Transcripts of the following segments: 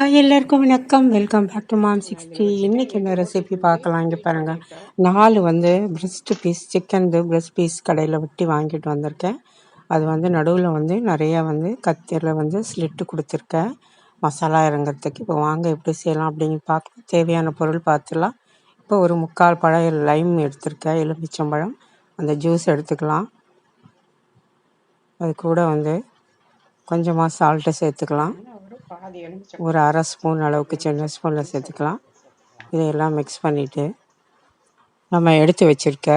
Hi எல்லாருக்கும் வணக்கம். Welcome back to mom sixty இன்றைக்கி என்ன ரெசிபி பார்க்கலாம்? இங்கே பாருங்கள் நாலு வந்து breast piece chicken breast piece கடையில் வெட்டி வாங்கிட்டு வந்திருக்கேன். அது வந்து நடுவில் வந்து நிறையா வந்து கத்தியில் வந்து ஸ்லிட்டு கொடுத்துருக்கேன். மசாலா இறங்குறதுக்கு இப்போ வாங்க எப்படி செய்யலாம் அப்படின்னு பார்க்க தேவையான பொருள் பார்த்துலாம் இப்போ ஒரு முக்கால் பழம் லைம் எடுத்திருக்கேன். எலுமிச்சம்பழம். அந்த ஜூஸ் எடுத்துக்கலாம். அது கூட வந்து கொஞ்சமாக சால்ட்டை சேர்த்துக்கலாம். ஒரு அரை ஸ்பூன் அளவுக்கு சின்ன ஸ்பூனில் சேர்த்துக்கலாம். இதையெல்லாம் மிக்ஸ் பண்ணிவிட்டு நம்ம எடுத்து வச்சுருக்க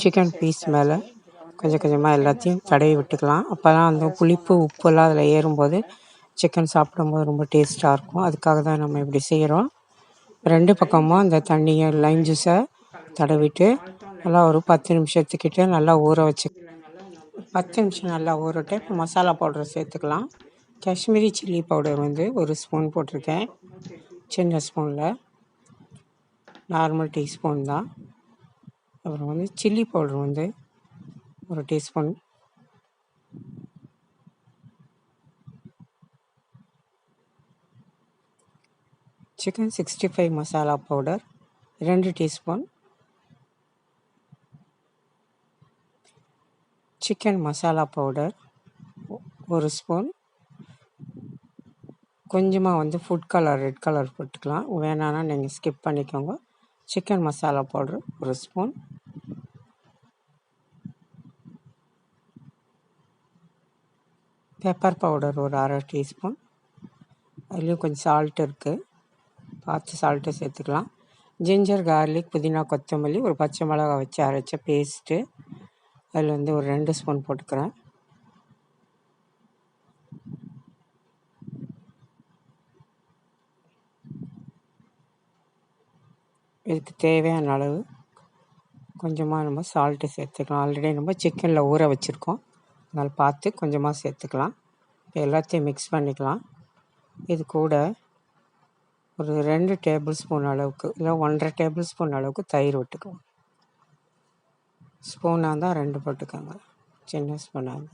சிக்கன் பீஸ் மேலே கொஞ்சம் கொஞ்சமாக எல்லாத்தையும் தடவி விட்டுக்கலாம். அப்போ தான் அந்த புளிப்பு உப்புலாம் அதில் ஏறும்போது சிக்கன் சாப்பிடும்போது ரொம்ப டேஸ்ட்டாக இருக்கும். அதுக்காக தான் நம்ம இப்படி செய்கிறோம் ரெண்டு பக்கமும் அந்த தண்ணியை லைம் ஜூஸை தடவிட்டு நல்லா ஒரு பத்து நிமிஷத்துக்கிட்ட நல்லா ஊற வச்சு பத்து நிமிஷம் நல்லா ஊறட்டு இப்போ மசாலா பவுடர் சேர்த்துக்கலாம். காஷ்மீரி சில்லி பவுடர் வந்து ஒரு ஸ்பூன் போட்டிருக்கேன். சின்ன ஸ்பூனில். நார்மல் டீஸ்பூன் தான். அப்புறம் வந்து சில்லி பவுடர் வந்து ஒரு teaspoon. Chicken sixty five masala powder ரெண்டு டீஸ்பூன். சிக்கன் மசாலா பவுடர் ஒரு ஸ்பூன். கொஞ்சமாக வந்து ஃபுட் கலர் ரெட் கலர் போட்டுக்கலாம். வேணான்னா நீங்கள் ஸ்கிப் பண்ணிக்கோங்க. சிக்கன் மசாலா பவுட்ரு ஒரு ஸ்பூன் பெப்பர் பவுடர் ஒரு அரை டீஸ்பூன் அதுலேயும் கொஞ்சம் சால்ட் இருக்குது பார்த்து சால்ட்டு சேர்த்துக்கலாம். ஜிஞ்சர் கார்லிக் புதினா கொத்தமல்லி ஒரு பச்சை மிளகா வச்சு அரைச்ச பேஸ்ட்டு அதில் வந்து ஒரு ரெண்டு ஸ்பூன் போட்டுக்கிறேன். இதுக்கு தேவையான அளவு கொஞ்சமாக நம்ம சால்ட்டு சேர்த்துக்கலாம். ஆல்ரெடி நம்ம சிக்கனில் ஊற வச்சுருக்கோம். அதனால் பார்த்து கொஞ்சமாக சேர்த்துக்கலாம். இப்போ எல்லாத்தையும் மிக்ஸ் பண்ணிக்கலாம். இது கூட ஒரு ரெண்டு டேபிள் ஸ்பூன் அளவுக்கு இல்லை ஒன்றரை டேபிள் ஸ்பூன் அளவுக்கு தயிர் விட்டுக்குவோம் ஸ்பூனாக இருந்தால் ரெண்டு போட்டுக்கோங்க. சின்ன ஸ்பூனாக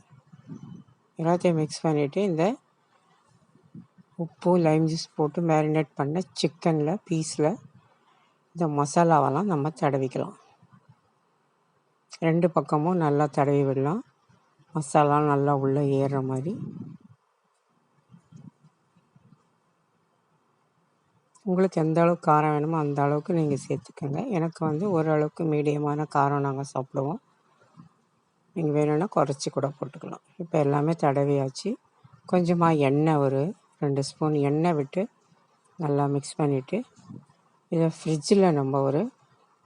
எல்லாத்தையும் மிக்ஸ் பண்ணிவிட்டு இந்த உப்பு லைம் ஜூஸ் போட்டு மேரினேட் பண்ண சிக்கனில் பீஸில் இந்த மசாலாவெல்லாம் நம்ம தடவிக்கலாம். ரெண்டு பக்கமும் நல்லா தடவி விடலாம். மசாலா நல்லா உள்ளே ஏறுற மாதிரி. உங்களுக்கு எந்த அளவுக்கு காரம் வேணுமோ அந்த அளவுக்கு நீங்கள் சேர்த்துக்கோங்க. எனக்கு வந்து ஓரளவுக்கு மீடியமான காரம் நாங்கள் சாப்பிடுவோம். நீங்கள் வேணும்னா குறைச்சி கூட போட்டுக்கலாம். இப்போ எல்லாமே தடவியாச்சு. கொஞ்சமாக எண்ணெய் ஒரு ரெண்டு ஸ்பூன் எண்ணெய் விட்டு நல்லா மிக்ஸ் பண்ணிவிட்டு இதை ஃப்ரிட்ஜில் நம்ம ஒரு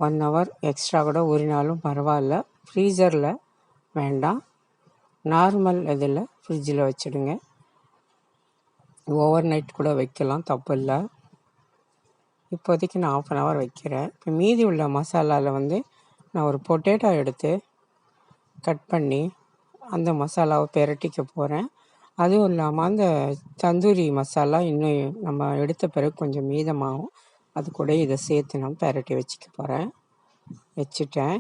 ஒன் ஹவர் எக்ஸ்ட்ரா கூட ஊறினாலும் பரவாயில்ல. ஃப்ரீசரில் வேண்டாம். நார்மல் இதில் ஃப்ரிட்ஜில் வச்சுடுங்க. ஓவர் நைட் கூட வைக்கலாம் தப்பு இல்லை. இப்போதைக்கு நான் ஆஃப் அன் ஹவர் வைக்கிறேன். இப்போ மீதி உள்ள மசாலாவில் வந்து நான் ஒரு பொட்டேட்டோ எடுத்து கட் பண்ணி அந்த மசாலாவை பெரட்டிக்க போகிறேன் அதுவும் இல்லாமல் அந்த தந்தூரி மசாலா இன்னும் நம்ம எடுத்த பிறகு கொஞ்சம் மீதமாகும். அது கூட இதை சேர்த்து நான் பெரட்டி வச்சுக்க போகிறேன் வச்சுட்டேன்.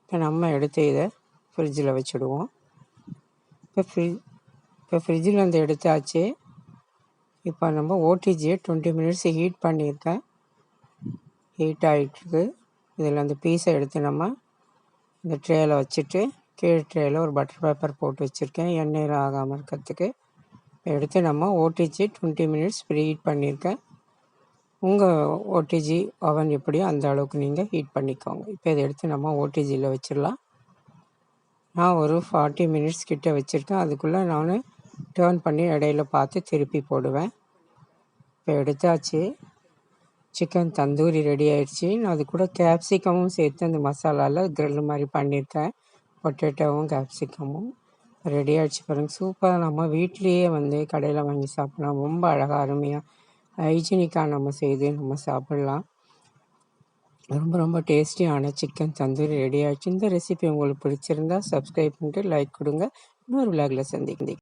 இப்போ நம்ம எடுத்து இதை ஃப்ரிட்ஜில் வச்சுடுவோம். இப்போ ஃப்ரிட்ஜ் இப்போ ஃப்ரிட்ஜில் வந்து எடுத்தாச்சு. இப்போ நம்ம ஓடிஜியை டுவெண்ட்டி மினிட்ஸ் ஹீட் பண்ணியிருக்கேன். ஹீட் ஆகிட்டுருக்கு இதில் அந்த பீஸை எடுத்து நம்ம இந்த ட்ரேயில் வச்சுட்டு கீழே ட்ரேயில் ஒரு பட்டர் பேப்பர் போட்டு வச்சுருக்கேன். எண்ணெயில் ஆகாமல் இருக்கிறதுக்கு. எடுத்து நம்ம ஓடிஜி டுவெண்ட்டி மினிட்ஸ் ப்ரீஹீட் பண்ணியிருக்கேன் உங்கள் ஓடிஜி ஓவன் எப்படியோ அந்த அளவுக்கு நீங்கள் ஹீட் பண்ணிக்கோங்க. இப்போ இதை எடுத்து நம்ம ஓடிஜியில் வச்சிடலாம். நான் ஒரு ஃபார்ட்டி மினிட்ஸ் கிட்டே வச்சுருக்கேன். அதுக்குள்ளே நான் டேர்ன் பண்ணி இடையில பார்த்து திருப்பி போடுவேன். இப்போ எடுத்தாச்சு. சிக்கன் தந்தூரி ரெடி ஆயிடுச்சு. நான் அது கூட கேப்சிகமும் சேர்த்து அந்த மசாலாவில் க்ரில் மாதிரி பண்ணியிருக்கேன். பொட்டேட்டோவும் கேப்சிகமும் ரெடி ஆகிடுச்சு பாருங்கள் சூப்பராக நம்ம வீட்லேயே வந்து கடையில் வாங்கி சாப்பிட்லாம். ரொம்ப அழகாக அருமையாக ஹைஜீனிக்காக நம்ம செய்து நம்ம சாப்பிட்லாம். ரொம்ப ரொம்ப டேஸ்டியான சிக்கன் தந்தூரி ரெடி ஆகிடுச்சு இந்த ரெசிபி உங்களுக்கு பிடிச்சிருந்தா சப்ஸ்கிரைப் பண்ணிட்டு லைக் கொடுங்க. இன்னொரு விளாகில் சந்திக்கிறேன்.